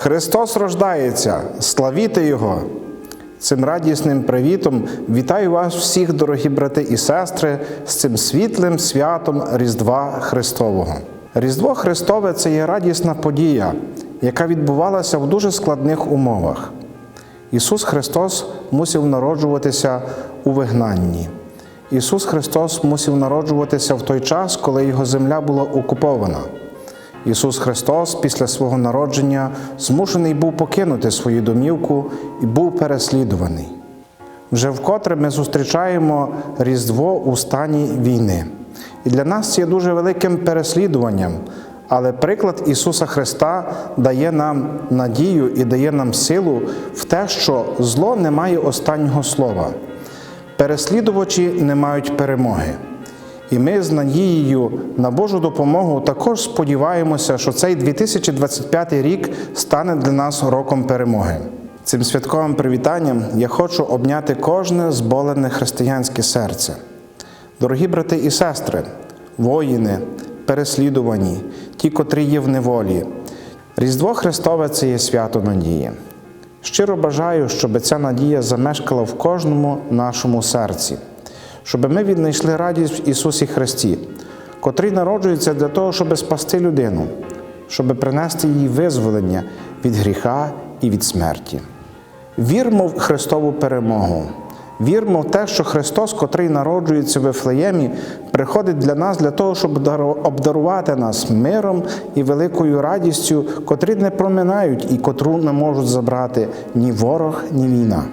Христос рождається, славіте Його! Цим радісним привітом вітаю вас всіх, дорогі брати і сестри, з цим світлим святом Різдва Христового. Різдво Христове це є радісна подія, яка відбувалася в дуже складних умовах. Ісус Христос мусив народжуватися у вигнанні. Ісус Христос мусив народжуватися в той час, коли Його земля була окупована. Ісус Христос після свого народження змушений був покинути свою домівку і був переслідуваний. Вже вкотре ми зустрічаємо Різдво у стані війни. І для нас це є дуже великим переслідуванням, але приклад Ісуса Христа дає нам надію і дає нам силу в те, що зло не має останнього слова. Переслідувачі не мають перемоги. І ми з надією на Божу допомогу також сподіваємося, що цей 2025 рік стане для нас роком перемоги. Цим святковим привітанням я хочу обняти кожне зболене християнське серце. Дорогі брати і сестри, воїни, переслідувані, ті, котрі є в неволі. Різдво Христове це є свято надії. Щиро бажаю, щоб ця надія замешкала в кожному нашому серці щоб ми віднайшли радість в Ісусі Христі, котрий народжується для того, щоб спасти людину, щоб принести їй визволення від гріха і від смерті. Вірмо в Христову перемогу. Вірмо в те, що Христос, котрий народжується в Вифлеємі, приходить для нас для того, щоб обдарувати нас миром і великою радістю, котрі не проминають і котру не можуть забрати ні ворог, ні війна.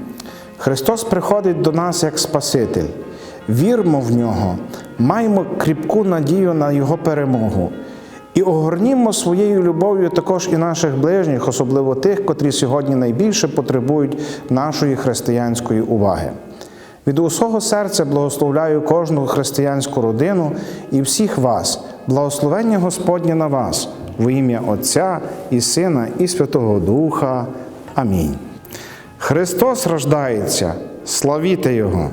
Христос приходить до нас як Спаситель. Вірмо в нього, маємо кріпку надію на Його перемогу і огорнімо своєю любов'ю також і наших ближніх, особливо тих, котрі сьогодні найбільше потребують нашої християнської уваги. Від усього серця благословляю кожну християнську родину і всіх вас, благословення Господнє на вас, во ім'я Отця і Сина, і Святого Духа. Амінь. Христос рождається, славіте Його!